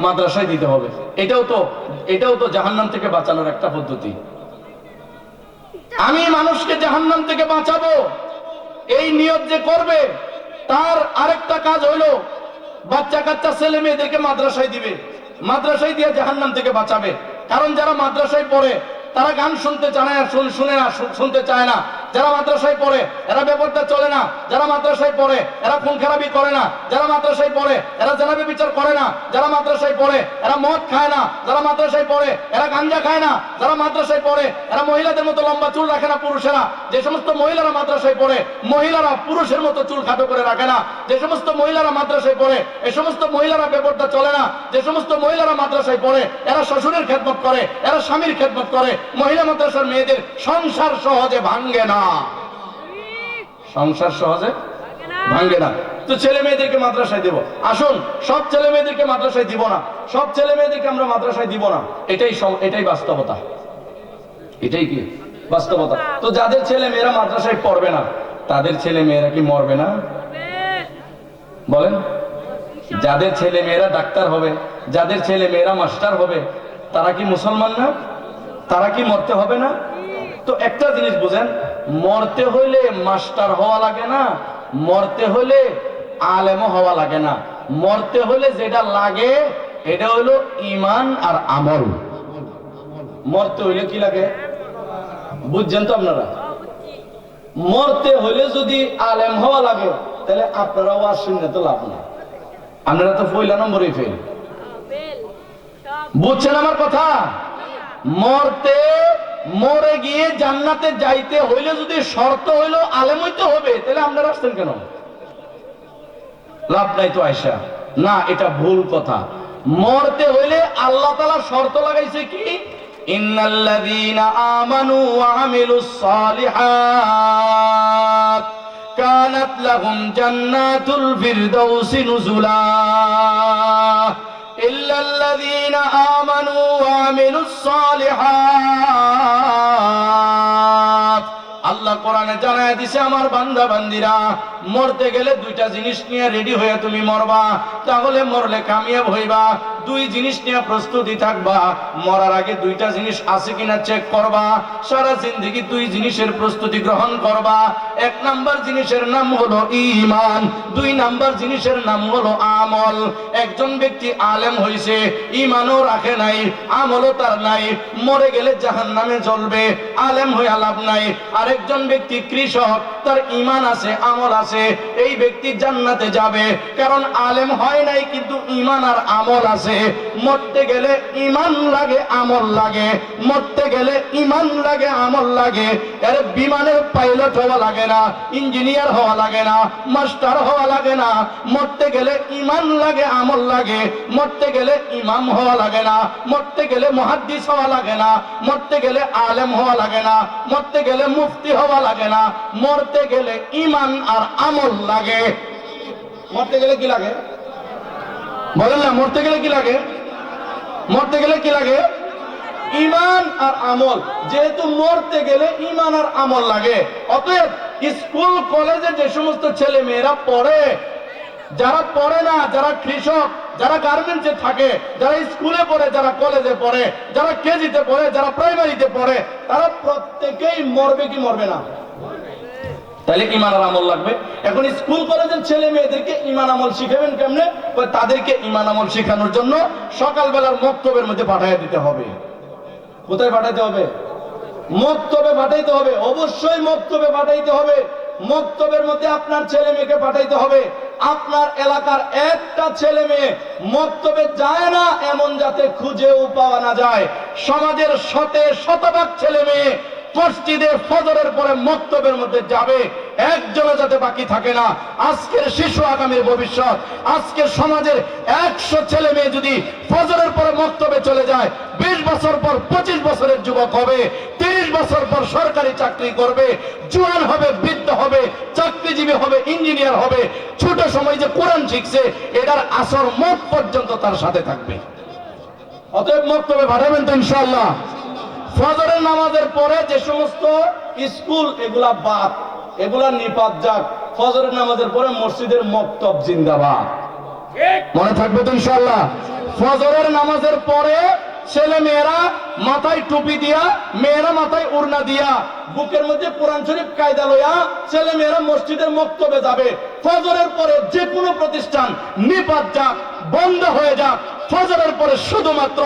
মাদ্রাসায় দিতে হবে। এটাও তো এটাও তো জাহান্নাম থেকে বাঁচানোর একটা পদ্ধতি। আমি মানুষকে জাহান্নাম থেকে বাঁচাবো। এই নিয়ত যে করবে, তার আরেকটা কাজ হলো বাচ্চা কাচ্চা ছেলে মেয়েদেরকে মাদ্রাসায় দিবে। মাদ্রাসায় দিয়ে জাহান্নাম থেকে বাঁচাবে। কারণ যারা মাদ্রাসায় পড়ে, তারা গান শুনতে চায় না, শুন- না শুনতে চায় না। যারা মাদ্রাসায় পড়ে, এরা ব্যাপারটা চলে না। যারা মাদ্রাসায় পড়ে, এরা খুন খারাপি করে না। যারা মাদ্রাসায় পড়ে, এরা জানাবে বিচার করে না। যারা মাদ্রাসায় পড়ে, এরা মদ খায় না। যারা মাদ্রাসায় পড়ে, এরা গাঞ্জা খায় না। যারা মাদ্রাসায় পড়ে, এরা মহিলাদের মতো লম্বা চুল রাখে না পুরুষেরা। যে সমস্ত মহিলারা মাদ্রাসায় পড়ে, মহিলারা পুরুষের মতো চুল খাটো করে রাখে না। যে সমস্ত মহিলারা মাদ্রাসায় পড়ে এই সমস্ত মহিলারা ব্যাপারটা চলে না। যে সমস্ত মহিলারা মাদ্রাসায় পড়ে, এরা শ্বশুরের খেদমত করে, এরা স্বামীর খেদমত করে। মহিলা মাদ্রাসার মেয়েদের সংসার সহজে ভাঙ্গে না। সংসার সহজে ভাঙ্গে না। তো ছেলে মেয়েদেরকে মাদ্রাসায় দিব। আসুন, সব ছেলে মেয়েদেরকে মাদ্রাসায় দিব না। সব ছেলে মেয়েদেরকে আমরা মাদ্রাসায় দিব না। এটাই এটাই বাস্তবতা। এটাই কি? বাস্তবতা। তো যাদের ছেলে মেয়েরা মাদ্রাসায় পড়বে না, তাদের ছেলে মেয়েরা কি মরবে না? বলেন। যাদের ছেলে মেয়েরা ডাক্তার হবে, যাদের ছেলে মেয়েরা মাস্টার হবে, তারা কি মুসলমান না? তারা কি মরতে হবে না? তো একটা জিনিস বুঝেন মরতে হইলে মাস্টার হওয়া লাগে না মরতে হলে আলেমও হওয়া লাগে না। মরতে হলে যেটা লাগে এটা হলো ইমান আর আমল। মরতে হইলে কি লাগে? বুঝছেন তো আপনারা? মরতে হলে যদি আলেম হওয়া লাগে তাহলে আপনারাও আর শুনলে তো লাভ নাই। আপনারা তো পয়লা নম্বরে ফেল বুঝছেন আমার কথা? মরতে মরে গিয়ে জান্নাতে যাইতে হইলে যদি শর্ত হইল আলেম হইতে হবে, তাহলে আপনারা আসছেন কেন? লাভ নাই তো আয়সা না, এটা ভুল কথা। মরতে হইলে আল্লাহ তালা শর্ত লাগাইছে কি? আমানু কানাত লাহুম জান্নাতুল ফিরদাউসি নুজুলা। ইল্লাল্লাযীনা আমানু ওয়া আমিলুস সালিহাত আল্লাহ কোরআনে জানায় দিছে আমার বান্দা বান্দিরা মরতে গেলে দুইটা জিনিস নিয়ে রেডি হয়ে তুমি মরবা। তাহলে মরলে কামিয়াব হইবা। দুই জিনিস নিয়ে প্রস্তুতি থাকবা। মরার আগে দুইটা জিনিস আছে কিনা চেক করবা। সারা জিন্দগি দুই জিনিসের প্রস্তুতি গ্রহণ করবা। এক নাম্বার জিনিসের নাম হলো ঈমান। দুই নাম্বার জিনিসের নাম হলো আমল। একজন ব্যক্তি আলেম হইছে, ঈমানও রাখে নাই, আমলও তার নাই। মরে গেলে জাহান নামে জ্বলবে আলেম হয়ে লাভ নাই। আরেকজন ব্যক্তি কৃষক, তার ইমান আছে, আমল আছে। এই ব্যক্তি জান্নাতে যাবে। কারণ আলেম হয় নাই, কিন্তু ইমান আর আমল আছে। মরতে গেলে ইমান লাগে, আমল লাগে। মরতে গেলে ইমান লাগে, আমল লাগে। এর বিমানের পাইলট হওয়া লাগে না, ইঞ্জিনিয়ার হওয়া লাগে না, মাস্টার হওয়া লাগে না। মরতে গেলে ইমান লাগে, আমল লাগে। মরতে গেলে ইমাম হওয়া লাগে না। মরতে গেলে মুহাদ্দিস হওয়া লাগে না। মরতে গেলে আলেম হওয়া লাগে না। মরতে গেলে মুফতি হওয়া লাগে না। মরতে গেলে ইমান আর আমল লাগে। মরতে গেলে কি লাগে? বলেন না, মরতে গেলে কি লাগে? মরতে গেলে কি লাগে? ইমান আর আমল। যেহেতু মরতে গেলে ইমান আর আমল লাগে, অতএব স্কুল, কলেজে যে সমস্ত ছেলে মেয়েরা পড়ে, যারা পড়ে না, যারা কৃষক, যারা গার্মেন্টসে থাকে, যারা স্কুলে পড়ে, যারা কলেজে পড়ে, যারা কেজিতে পড়ে, যারা প্রাইমারিতে পড়ে, তারা প্রত্যেকেই মরবে কি মরবে না? তাহলে ইমান আমল লাগবে। এখন স্কুল, কলেজের ছেলে মেয়েদেরকে ইমান আমল শিখাবেন কেমনে? তাদেরকে ইমান আমল শেখানোর জন্য সকালবেলার মক্তবের মধ্যে পাঠিয়ে দিতে হবে। কোথায় পাঠাইতে হবে? মক্তবে পাঠাইতে হবে। অবশ্যই মক্তবে পাঠাইতে হবে। মক্তবের মধ্যে আপনার ছেলে মেয়েকে পাঠাইতে হবে। আপনার এলাকার একটা ছেলে মেয়ে মক্তবে যায় না, এমন যাতে খুঁজেও পাওয়া না যায়। সমাজের শতে শতভাগ ছেলে মেয়ে মসজিদে ফজরের পরে মক্তবের মধ্যে যাবে। একজনও যাতে বাকি থাকে না। আজকের শিশু আগামীর ভবিষ্যৎ। আজকের সমাজের একশো ছেলে মেয়ে যদি ফজরের পরে মক্তবে চলে যায়, বিশ বছর পর পঁচিশ বছরের যুবক হবে, তিরিশ বছর পর সরকারি চাকরি করবে, জুয়ান হবে, বৃদ্ধ হবে, চাকরিজীবী হবে, ইঞ্জিনিয়ার হবে, ছোট সময় যে কোরআন শিখছে, এটার আসর মত পর্যন্ত তার সাথে থাকবে। অতএব মক্তবে পাঠাবেন তো ইনশাআল্লাহ। ফজরের নামাজের পরে যে সমস্ত স্কুল এগুলা বাদ এগুলা নিপাত যাক ফজরের নামাজের পরে মসজিদের মক্তব জিন্দাবাদ। মনে থাকবে তো ইনশাআল্লাহ? ফজরের নামাজের পরে ছেলে মেয়েরা মাথায় টুপি দিয়া মেয়েরা মাথায় উড়না দিয়া বুকের মধ্যে কোরআন শরীফ কায়দা লইয়া ছেলে মেয়েরা মসজিদের মক্তবে যাবে। ফজরের পরে যে কোনো প্রতিষ্ঠান নিপাত যাক বন্ধ হয়ে যাক ফজরের পরে শুধুমাত্র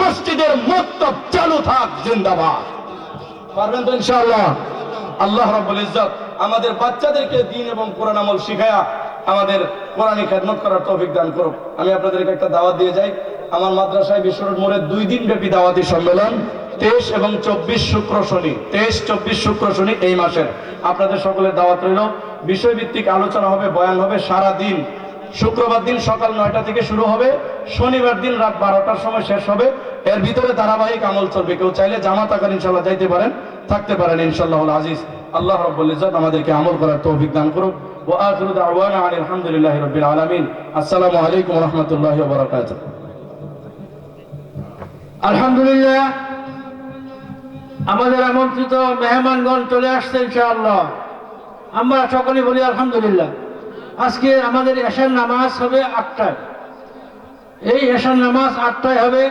মসজিদের মক্তব চালু থাক, জিন্দাবাদ। পারবেন তো ইনশাআল্লাহ? আল্লাহ রাব্বুল ইজ্জত আমাদের বাচ্চাদেরকে দিন এবং কোরআন আমল শিখায়া আমাদের কোরআনি খেদমত করার তৌফিক দান করুক। আমি আপনাদেরকে একটা দাওয়াত দিয়ে যাই। আমার মাদ্রাসায় বিশ্বরোড মোড়ে দুই দিন ব্যাপী দাওয়াতি সম্মেলন, তেইশ এবং চব্বিশ শুক্র শনি, তেইশ, চব্বিশ শুক্র শনি এই মাসের। আপনাদের সকলের দাওয়াত রইল। বিষয়ভিত্তিক আলোচনা হবে, বয়ান হবে সারা দিন শুক্রবার দিন সকাল নয়টা থেকে শুরু হবে। শনিবার দিন রাত বারোটার সময় শেষ হবে। এর ভিতরে ধারাবাহিক আমল চলবে। কেউ চাইলে জামাত আকার ইনশাল্লাহ যাইতে পারেন, থাকতে পারেন ইনশাল্লাহ আজিজ। আল্লাহ রব্বুল ইজ্জত আমাদেরকে আমল করার তৌফিক দান করুক। ওয়া আখিরু দাওয়ানা আনিল হামদুলিল্লাহি রাব্বিল আলামিন। আসসালামু আলাইকুম ওয়া রাহমাতুল্লাহি ওয়া বারাকাতুহু। আলহামদুলিল্লাহ, আমাদের আমন্ত্রিত মেহমানগণ চলে আসছে ইনশাআল্লাহ। আমরা সকলে বলি আলহামদুলিল্লাহ। আজকে আমাদের এশার নামাজ হবে আটটায়। এই এশার নামাজ আটটায় হবে।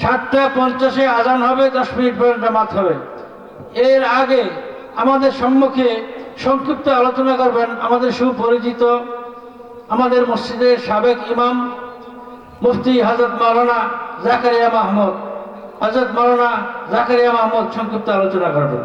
সাতটা পঞ্চাশে আজান হবে, দশ মিনিট পর্যন্ত জামাত হবে। এর আগে আমাদের সম্মুখে সংক্ষিপ্ত আলোচনা করবেন আমাদের সুপরিচিত আমাদের মসজিদের সাবেক ইমাম মুফতি হজরত মাওলানা জাকারিয়া মাহমুদ। হজরত মাওলানা জাকারিয়া মাহমুদ সংক্ষিপ্ত আলোচনা করবেন।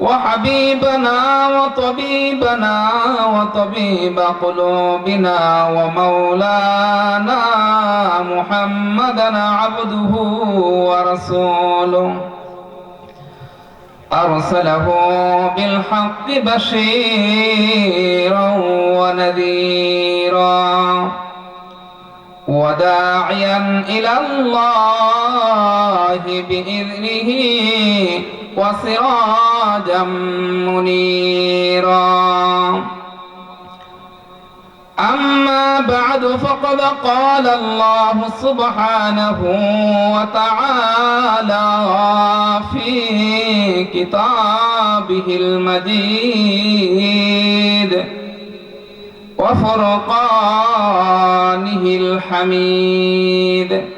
وحبيبنا وطبيبنا وطبيب قلوبنا ومولانا محمدا عبده ورسوله. أرسله بالحق بشيرا ونذيرا وداعيا إلى الله بإذنه وسراجا منيرا. أما بعد فقد قال الله سبحانه وتعالى في كتابه المجيد وفرقانه الحميد.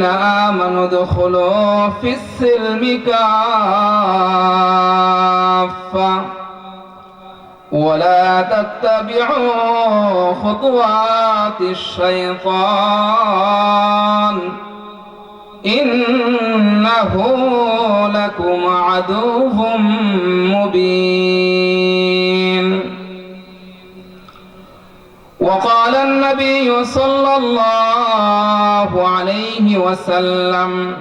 الذين آمنوا ادخلوا في السلم كافة. ولا تتبعوا خطوات الشيطان. إنه لكم عدو مبين. وقال النبي صلى الله عليه وسلم.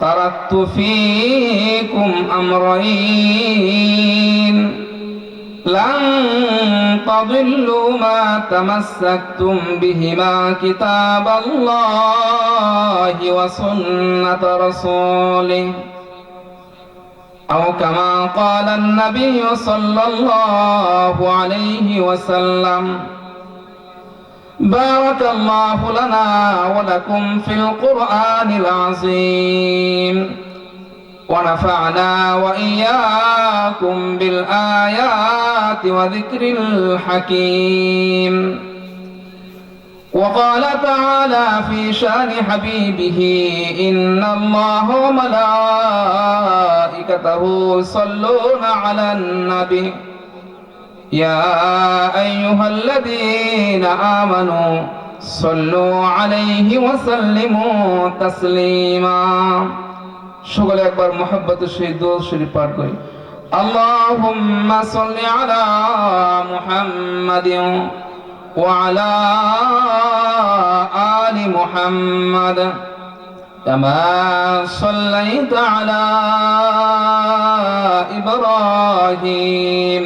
تركت فيكم أمرين. لن تضلوا ما تمسكتم بهما كتاب الله وسنة رسوله. أو كما قال النبي صلى الله عليه وسلم بارك الله لنا ولكم في القرآن العظيم. ونفعنا وإياكم بالآيات وذكر الحكيم. وقال تعالى في شان حبيبه إن الله وملائكته يصلون على النبي. يا أيها الذين آمنوا صلوا عليه وسلموا تسليما সকলে একবার মোহাব্বতের সেই দোষ শরীফ পাঠ করি আল্লাহুম্মা সাল্লি আলা মুহাম্মাদিন ওয়া আলা আলি মুহাম্মাদ كما صليت على إبراهيم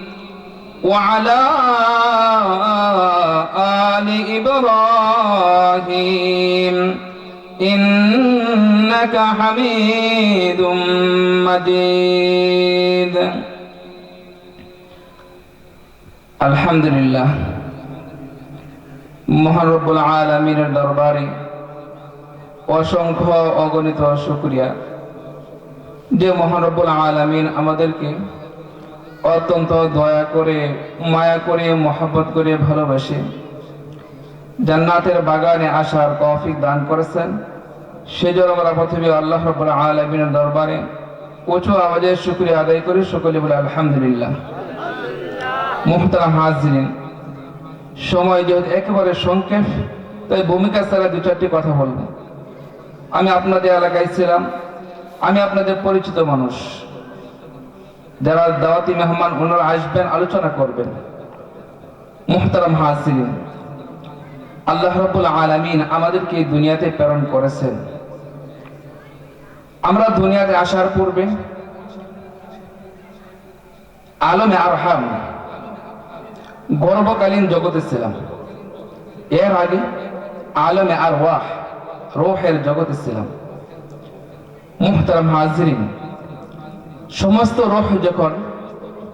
وعلى آل إبراهيم إنك حميد مجيد الحمد لله মহান রব্বুল আলমিনের দরবারে অসংখ্য অগণিত শুক্রিয়া যে মহানব্বুল আলামিন আমাদেরকে অত্যন্ত দয়া করে, মায়া করে, মহব্বত করে ভালোবাসে। জান্নাতের বাগানে আসার তৌফিক দান করেছেন। সেজন্য আমরা প্রথমে আল্লাহ রব্বুল আলামিনের দরবারে উঁচু আওয়াজের শুক্রিয়া আদায় করি। সকলে বলে আলহামদুলিল্লাহ। মুহতারাম হাজরিন, সময় যেহেতু একেবারে সংক্ষেপ, তাই ভূমিকা ছাড়া দু চারটি কথা বলব। আমি আপনাদের এলাকায় ছিলাম। আমি আপনাদের পরিচিত মানুষ। যারা দাওয়াতি মেহমান ওনারা আসবেন, আলোচনা করবেন। মুহতারাম হাসিন আল্লাহ রাব্বুল আলামিন আমাদেরকে দুনিয়াতে প্রেরণ করেছেন। আমরা দুনিয়াতে আসার পূর্বে আলমে আরহাম গর্ভকালীন জগতে ছিলাম। এর আগে আলমে আর ওয়াহ রোহের জগতে ছিলাম। মুহতারাম হাজরিন সমস্ত রহ যখন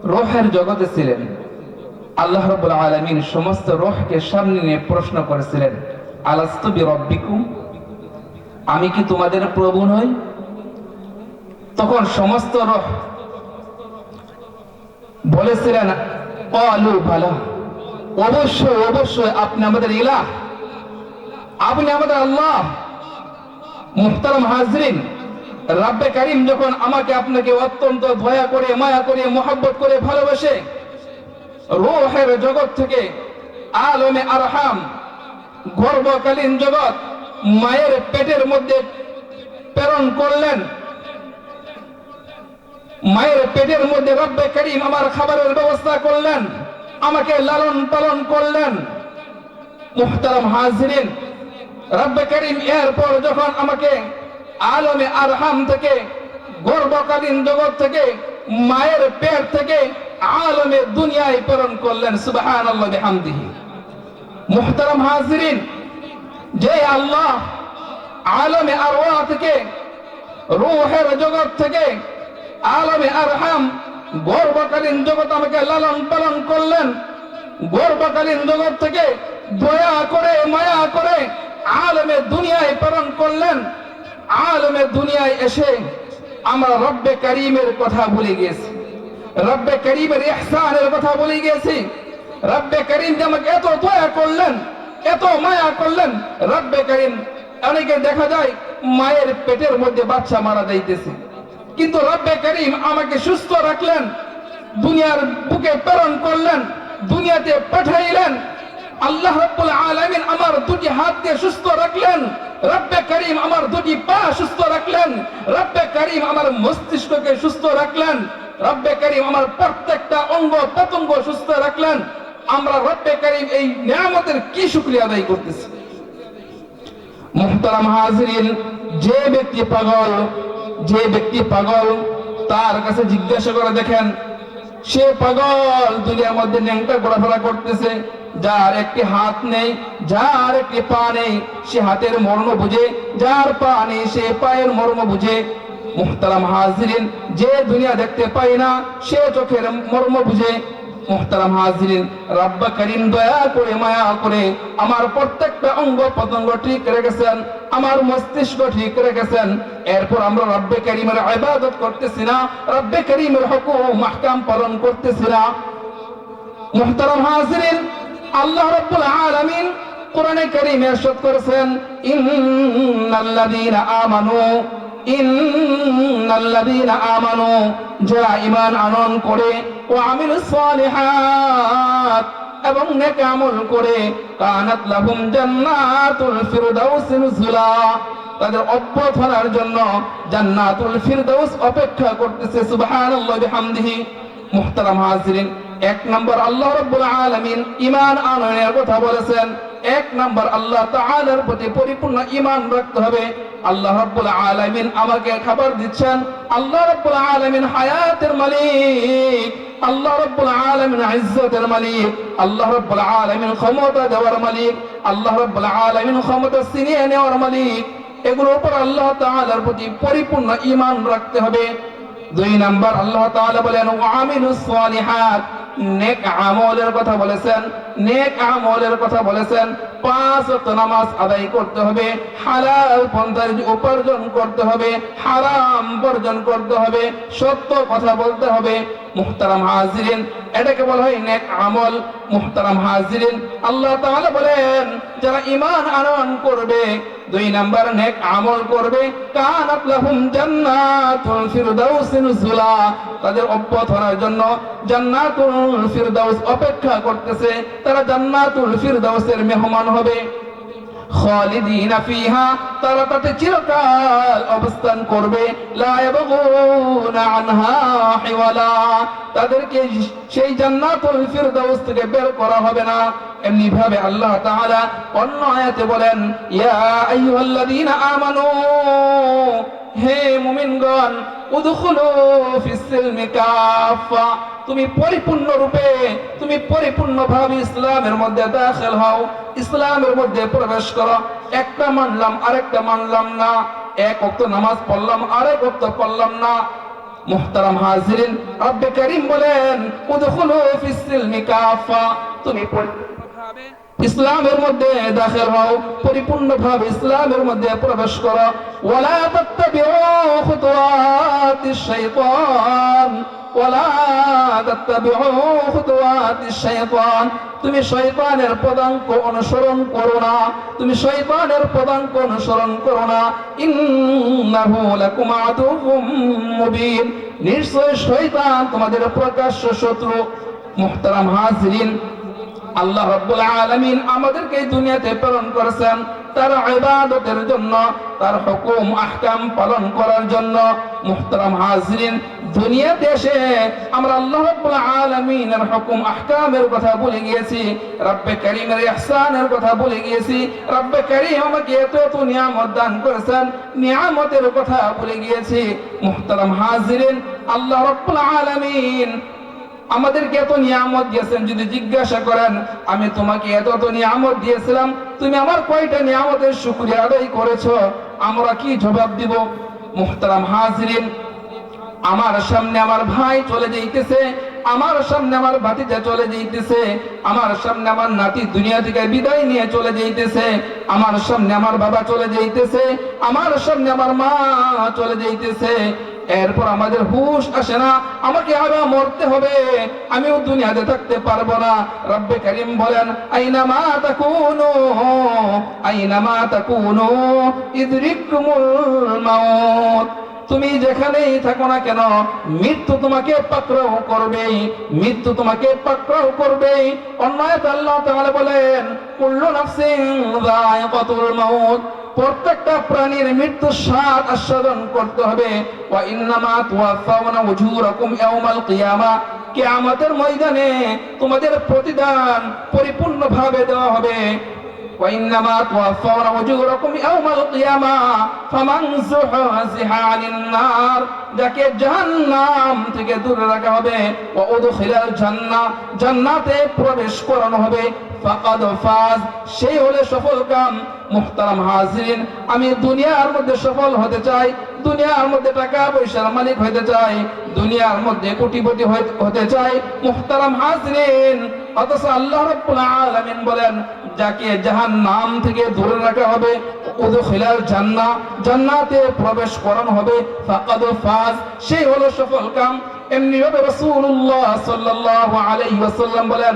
রহের জগতে ছিলেন, আল্লাহ রব্বুল আলমিন সমস্ত রহকে সামনে নিয়ে প্রশ্ন করেছিলেন আলাস্তবি রব্বিকুম আমি কি তোমাদের প্রভু নই? তখন সমস্ত রহ বলেছিলেন আলু ভালা অবশ্যই অবশ্যই আপনি আমাদের ইলাহ। আপনি আমাদের আল্লাহ, মুহতারাম হাজরিন। রাব্বে কারিম যখন আমাকে আপনাকে অত্যন্ত দয়া করে, মায়া করে, মোহাব্বত করে ভালোবাসে, রোহের জগৎ থেকে আলমে আরহাম গর্ভকালীন জগৎ মায়ের পেটের মধ্যে প্রেরণ করলেন। মায়ের পেটের মধ্যে রব্বে করিম আমার খাবারের ব্যবস্থা করলেন, আমাকে লালন পালন করলেন। মুহতারাম হাজরিন, রব্বে করিম এরপর যখন আমাকে আলমে আরহাম থেকে গর্ভকালীন জগৎ থেকে, মায়ের পেট থেকে আলমে দুনিয়ায় প্রেরণ করলেন সুবাহান আল্লাহ বিহামদিহি। মুহতারাম হাজরিন, যে আল্লাহ আলমে আরওয়া থেকে, রুহের জগৎ থেকে আলমে আরহাম গর্ভকালীন জগৎ আমাকে লালন পালন করলেন গর্ভকালীন জগৎ থেকে দয়া করে, মায়া করে আলমে দুনিয়ায় প্রেরণ করলেন আলমে দুনিয়ায় এসে আমরা রব্বে করিমের কথা ভুলে গেছি রব্বে করিমের ইহসানের কথা ভুলে গেছি রব্বে করিম যে আমাকে এত দয়া করলেন, এত মায়া করলেন, রব্বে করিম অনেকে দেখা যায় মায়ের পেটের মধ্যে বাচ্চা মারা যাইতেছে। কিন্তু রব্বে করিম আমাকে সুস্থ রাখলেন, দুনিয়ার বুকে প্রেরণ করলেন, দুনিয়াতে পাঠাইলেন। আল্লাহ রাব্বুল আলামিন আমার দুটি হাতকে সুস্থ রাখলেন। রব্বে করিম আমার দুটি পা সুস্থ রাখলেন, রব্বে করিম আমার মস্তিষ্ককে সুস্থ রাখলেন, রব্বে করিম আমার প্রত্যেকটা অঙ্গ প্রত্যঙ্গ সুস্থ রাখলেন। আমরা রব্বে করিম এই নিয়ামতের কি শুকরিয়া আদায় করতেছি? মুহতারাম হাজিরিন, যে ব্যক্তি পাগল, যে ব্যক্তি পাগল, তার কাছে জিজ্ঞাসা করে দেখেন, সে পাগল দুনিয়ার মধ্যে ন্যাংটা ঘোরাফেরা করতেছে যার একটি হাত নেই, যার একটি পা নেই, সে হাতের মর্ম বুঝে, যার পা নেই, সে পায়ের মর্ম বুঝে। মুহতারাম হাজিরিন, যে দুনিয়া দেখতে পায় না, সে চোখের মর্ম বুঝে। মুহতারাম হাজিরিন, রাব্বা করিম দয়া করে, মায়া করে, আমার প্রত্যেকটা অঙ্গ প্রত্যঙ্গ ঠিক রেখেছেন, আমার মস্তিষ্ক ঠিক রেখেছেন। এরপর আমরা রব্বে করিমের ইবাদত করতেছি না, রব্বে করিমের হুকুম মাহকাম পালন করতেছি না। মুহতারাম হাজিরিন আল্লাহ রাব্বুল আলামিন কোরআনে কারীমে ইরশাদ করেছেন, ইন্নাল্লাযীনা আমানু ইন্নাল্লাযীনা আমানু যারা ঈমান আনয়ন করে ও আমিলুস সালিহাত এবং নেক আমল করে, কানাত লাহুম জান্নাতুল ফিরদাউস নুজুলা তাদের অভ্যর্থনার জন্য জান্নাতুল ফিরদাউস অপেক্ষা করতেছে, সুবহানাল্লাহি, বিহামদিহি। মুহতারাম হাজিরিন এক নম্বর আল্লাহ রাব্বুল আলামিন ঈমান আনয়নের কথা বলেছেন। এক নম্বর আল্লাহ তাআলার প্রতি পরিপূর্ণ ঈমান রাখতে হবে। আল্লাহ রাব্বুল আলামিন আমাকে খবর দিচ্ছেন। আল্লাহ রাব্বুল আলামিন হায়াতের মালিক। আল্লাহ রাব্বুল আলামিন ইজ্জতের মালিক। আল্লাহ রাব্বুল আলামিন ক্ষমতা দেওয়ার মালিক। আল্লাহ রাব্বুল আলামিন ক্ষমতা ছিনিয়ে নেওয়ার মালিক। এগুলোর উপর আল্লাহ তাআলার প্রতি পরিপূর্ণ ঈমান রাখতে হবে। দুই নাম্বার আল্লাহ তাআলা বলেন ওয়ামিলুস সালিহাত। নেক আমলের কথা বলেছেন, নেক আমলের কথা বলেছেন। পাঁচ ওয়াক্ত নামাজ আদায় করতে হবে, হালাল পন্থার উপার্জন করতে হবে, হারাম বর্জন করতে হবে, সত্য কথা বলতে হবে। মুহতারাম হাজিরিন, এটাকে বলা হয় নেক আমল, মুহতারাম হাজিরিন। আল্লাহ তাআলা বলেন, যারা ঈমান আনয়ন করবে, দুই নাম্বার নেক আমল করবে, কানাত লাহুম জান্নাতুল ফিরদাউস নুজুলা। তাদের অভ্যর্থনার জন্য জান্নাতুল ফিরদাউস অপেক্ষা করতেছে, তারা জান্নাতুল ফিরদাউসের মেহমান হবে। খালিদিনা ফিহা, তারা তাতে চিরকাল অবস্থান করবে। লা ইয়াবগুনা আনহা হিওয়ালা, তাদেরকে সেই জান্নাতুল ফিরদাউস থেকে বের করা হবে না। এমনি ভাবে আল্লাহ তাআলা অন্য বলেন, ইয়া আইয়ুহাল্লাযীনা আমানু, হে মুমিনগণ তুমি পরিপূর্ণ রূপে, তুমি পরিপূর্ণ ভাবে ইসলামের মধ্যে দাখিল হও, ইসলামের মধ্যে প্রবেশ করো। একটা মানলাম, আরেকটা মানলাম না। এক ওয়াক্ত নামাজ পড়লাম, আরেক ওয়াক্ত পড়লাম না। মুহতারাম হাজিরিন, রব্বে করিম বলেন তুমি পরিপূর্ণভাবে ইসলামের মধ্যে দাখিল হও, পরিপূর্ণভাবে ইসলামের মধ্যে প্রবেশ করো। ওয়ালা তাত্তাবিউ খুতুওয়াতিশ শাইতান, ওয়ালা তাত্তাবিউ খুতুওয়াতিশ শাইতান। তুমি শয়তানের পদাঙ্ক অনুসরণ করো না, তুমি শয়তানের পদাঙ্ক অনুসরণ করো না। ইন্নাহু লাকুম আদুউম মুবিন। নিশ্চয় শয়তান তোমাদের প্রকাশ্য শত্রু, মুহতারাম হাজিরিন। আল্লাহ রাব্বুল আলামিন আমাদেরকে দুনিয়াতে প্রেরণ করেছেন। তার ইবাদতের জন্য, তার হুকুম, আহকাম পালন করার জন্য মুহতারাম হাজিরিন দুনিয়া দেশে আমরা আল্লাহ রাব্বুল আলামিনের হুকুম, আহকামের কথা ভুলে গিয়েছি, রব্বে করিমের ইহসানের কথা ভুলে গিয়েছি, রব্বে করিম আমাকে এত এত নিয়ামত দান করেছেন, নিয়ামতের কথা ভুলে গিয়েছি। মুহতারাম হাজিরিন, আল্লাহ রাব্বুল আলামিন আমাদেরকে এত নিয়ামত দিয়েছেন, যদি জিজ্ঞাসা করেন, আমি তোমাকে এত এত নিয়ামত দিয়েছিলাম, তুমি আমার কয়টা নিয়ামতের শুকরিয়া আদায় করেছ? আমরা কি জবাব দিব? মুহতারাম হাজরিন, আমার সামনে আমার ভাই চলে যাইতেছে, আমার সামনে আমার ভাতিজা চলে যাইতেছে, আমার সামনে আমার নাতি দুনিয়া থেকে বিদায় নিয়ে চলে যাইতেছে, আমার সামনে আমার বাবা চলে যাইতেছে, আমার সামনে আমার মা চলে যাইতেছে এরপর আমাদের হুশ আসে না। আমাকে আবার মরতে হবে। আমিও দুনিয়াতে থাকতে পারব না। রব্বে করিম বলেন, আইনা মা তাকুনু, আইনা মা তাকুনু ইদরিকুমুল তুমি যেখানেই থাকো না কেন, মৃত্যু তোমাকে পাকড়াও করবে মৃত্যু তোমাকে পাকড়াও করবে অন্যায় আল্লাহ তাআলা বলেন, কুল্লু নাফসিন যায়িকাতুল মাউত। প্রত্যেকটা প্রাণীর মৃত্যু স্বাদ আস্বাদন করতে হবে ওয়া ইন্নামা তুওয়াফাউনা উজুরাকুম ইয়াউমাল কিয়ামা কিয়ামতের ময়দানে তোমাদের প্রতিদান পরিপূর্ণভাবে দেওয়া হবে وإنما توفون أجوركم يوم القيامة فمن زحزح عن النار যাকে জাহান্নাম থেকে দূরে রাখা হবে ও উদখিলাল জান্নাহ জান্নাতে প্রবেশ করানো হবে ফাকাদ ফাজ, সেই হলে সফল কাম। মুহতারাম আমি দুনিয়ার মধ্যে সফল হতে চাই, দুনিয়ার মধ্যে টাকা পয়সার মালিক হতে চাই, দুনিয়ার মধ্যে কোটিপতি হতে চাই। মুহতারাম হাজিরিন, অথচ আল্লাহ রাব্বুল আলামিন বলেন, যাকে জাহান্নাম থেকে দূরে রাখা হবে, উদখিলাল জান্নাতে প্রবেশ করানো হবে, ফাকাদ ফাজ, সেই হলো সফল কাম। এমনি ভাবে রাসূলুল্লাহ সাল্লাল্লাহু আলাইহি ওয়াসাল্লাম বলেন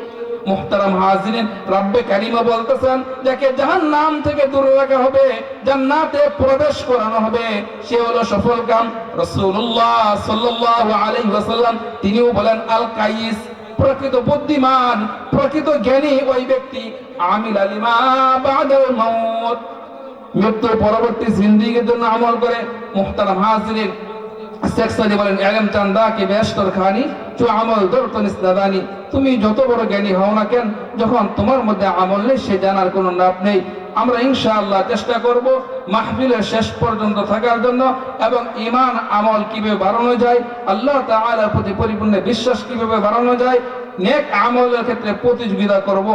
মুহতারাম হাজিরিন, রব্বে কারিমা বলতেছেন যাকে জাহান্নাম থেকে দূরে রাখা হবে, জান্নাতে প্রবেশ করানো হবে। সে হলো সফল কাম রাসূলুল্লাহ সাল্লাল্লাহু আলাইহি ওয়াসাল্লাম। তিনিও বলেন আল কাইস প্রকৃত বুদ্ধিমান, প্রকৃত জ্ঞানী ওই ব্যক্তি, আমিল আলিমা বাদাল মাউত। মৃত্যুর পরবর্তী জিন্দিগির জন্য আমল করে মুহতারাম হাজিরিন সাদি বলেন, এলেম চান্দা কি বেস্তর খানি, চু আমল দরতন ইসলাদানি তুমি যত বড় জ্ঞানী হও না কেন, যখন তোমার মধ্যে আমল নেই, সে জানার কোনো লাভ নেই। আমরা ইনশাআল্লাহ চেষ্টা করব মাহফিলের শেষ পর্যন্ত থাকার জন্য এবং ইমান আমল কীভাবে বাড়ানো যায়, আল্লাহ তাআলার প্রতি পরিপূর্ণ বিশ্বাস কীভাবে বাড়ানো যায় নেক আমলের ক্ষেত্রে প্রতিযোগিতা করব,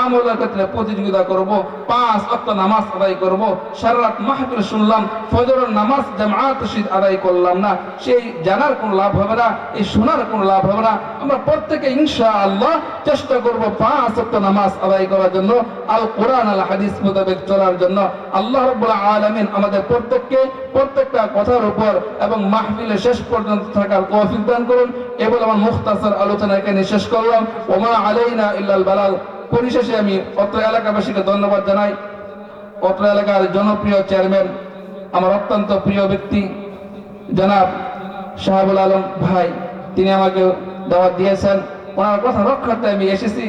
আমলের ক্ষেত্রে প্রতিযোগিতা করব, পাঁচ অক্ট নামাজ আদায় করব সারা রাত মাহফিল শুনলাম, ফজরের নামাজ জামাত শীত আদায় করলাম না, সেই জানার কোনো লাভ হবে না, এই শোনার কোনো লাভ হবে না। আমরা প্রত্যেকে ইনশাআল্লাহ চেষ্টা করব পাঁচ অক্ট নামাজ আদায় করার জন্য, আল কোরআন, আল হাদিস মোতাবেক চলার জন্য। আল্লাহ রাব্বুল আলামিন আমাদের প্রত্যেককে প্রত্যেকটা কথার উপর এবং মাহফিলে শেষ পর্যন্ত থাকার তৌফিক দান করুন। এবং আমার মুখতাসার আলোচনা এখানে শেষ করলাম ওমা আলাইনা ইল্লাল বালাগ। পরিশেষে আমি অত্র এলাকাবাসীকে ধন্যবাদ জানাই। অত্র এলাকার জনপ্রিয় চেয়ারম্যান, আমার অত্যন্ত প্রিয় ব্যক্তি, জনাব শাহাবুল আলম ভাই, তিনি আমাকে দাওয়াত দিয়েছেন। ওনার কথা রক্ষার্থে আমি এসেছি।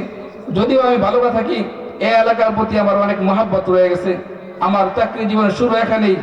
যদিও আমি ভালো থাকি এই এলাকার প্রতি আমার অনেক মহাব্বত রয়ে গেছে। আমার চাকরি জীবনের শুরু এখানেই।